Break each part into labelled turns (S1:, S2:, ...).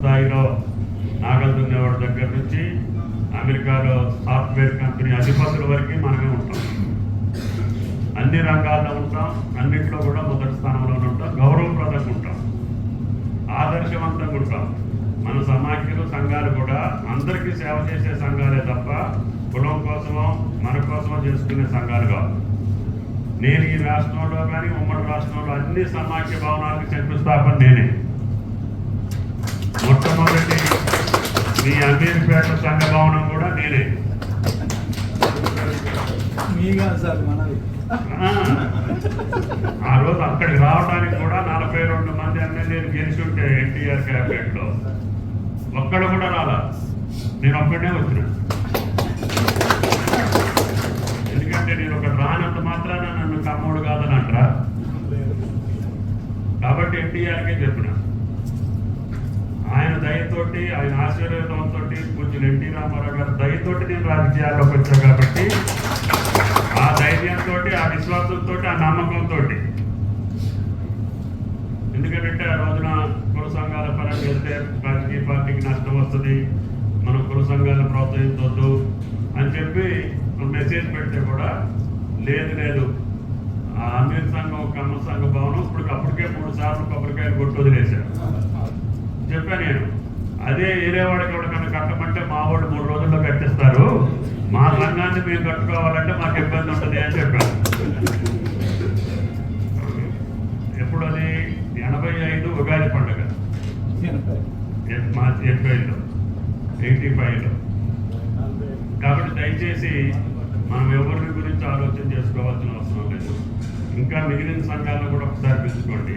S1: స్థాయిలో నాగలు దున్నేవాడి దగ్గర నుంచి అమెరికాలో సాఫ్ట్వేర్ కంపెనీ అధిపతుల వరకు మనమే ఉంటాం. అన్ని రంగాల్లో ఉంటాం అన్నింటిలో కూడా మొదటి స్థానంలో ఉంటాం గౌరవప్రదంగా ఉంటాం ఆదర్శవంతంగా ఉంటాం. మన సమాఖ్యలు సంఘాలు కూడా అందరికీ సేవ చేసే సంఘాలే తప్ప కులం కోసమో మన కోసమో చేసుకునే సంఘాలు కాదు నేను ఈ రాష్ట్రంలో కానీ ఉమ్మడి రాష్ట్రంలో అన్ని సమాఖ్య భవనాలకు శంకుస్థాపన నేనే. మీ అమీర్పేట సంఘ భవనం కూడా నేనే. ఆ, రోజు అక్కడికి రావడానికి కూడా నలభై రెండు మంది ఎమ్మెల్యేలు గెలిచి ఉంటే ఎన్టీఆర్ క్యాబినెట్లో ఒక్కడ కూడా రాలా. నేను ఒక్కడే వచ్చిన. ఎందుకంటే నేను ఒక రానంత మాత్రాన నన్ను కమ్మోడు కాదని అంటారా కాబట్టి ఎన్టీఆర్కే చెప్పిన. దయతోటి ఆయన ఆశీర్వాదంతో కొంచెం ఎన్టీ రామారావు గారి దయతోటి నేను రాజకీయాల్లోకి వచ్చాను కాబట్టి ఆ ధైర్యంతో ఆ విశ్వాసంతో ఆ నమ్మకంతో ఎందుకంటే ఆ రోజున కుల సంఘాల పరంగా వెళ్తే రాజకీయ పార్టీకి నష్టం వస్తుంది మనం కుల సంఘాలను ప్రోత్సహించవద్దు అని చెప్పి మెసేజ్ పెడితే కూడా లేదు లేదు. ఆ అమీర్ సంఘం కమ్మ సంఘ భవనం ఇప్పుడు అప్పటికే మూడు సార్లు కొబ్బరికాయలు కొట్టు వదిలేశారు. చెప్పాను నేను అదే ఏరేవాడికి ఎవరికైనా కట్టమంటే మా వాళ్ళు మూడు రోజుల్లో కట్టిస్తారు. మా సంఘాన్ని మేము కట్టుకోవాలంటే మాకు ఇబ్బంది ఉంటుంది అని చెప్పాను ఎప్పుడు అది? ఎనభై ఐదు ఉగాది పండుగ. మార్చి మా ఎయిటీ ఫైవ్లో కాబట్టి దయచేసి మనం ఎవరి గురించి ఆలోచన చేసుకోవాల్సిన అవసరం లేదు. ఇంకా మిగిలిన సంఘాలను కూడా ఒకసారి పిలుచుకోండి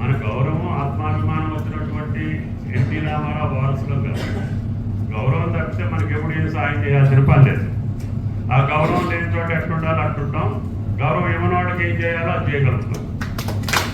S1: మన గౌరవం ఆత్మాభిమానం వచ్చినటువంటి ఎన్టీ రామారావు వారసులం గౌరవం తప్పితే మనకి ఎప్పుడు ఏం సాయం చేయాల్సిన పని లేదు. ఆ గౌరవం లేని చోట ఎట్లుండాలో అట్టుంటాం గౌరవం ఇవ్వనోడికి ఏం చేయాలో అది చేయగలుగుతాం.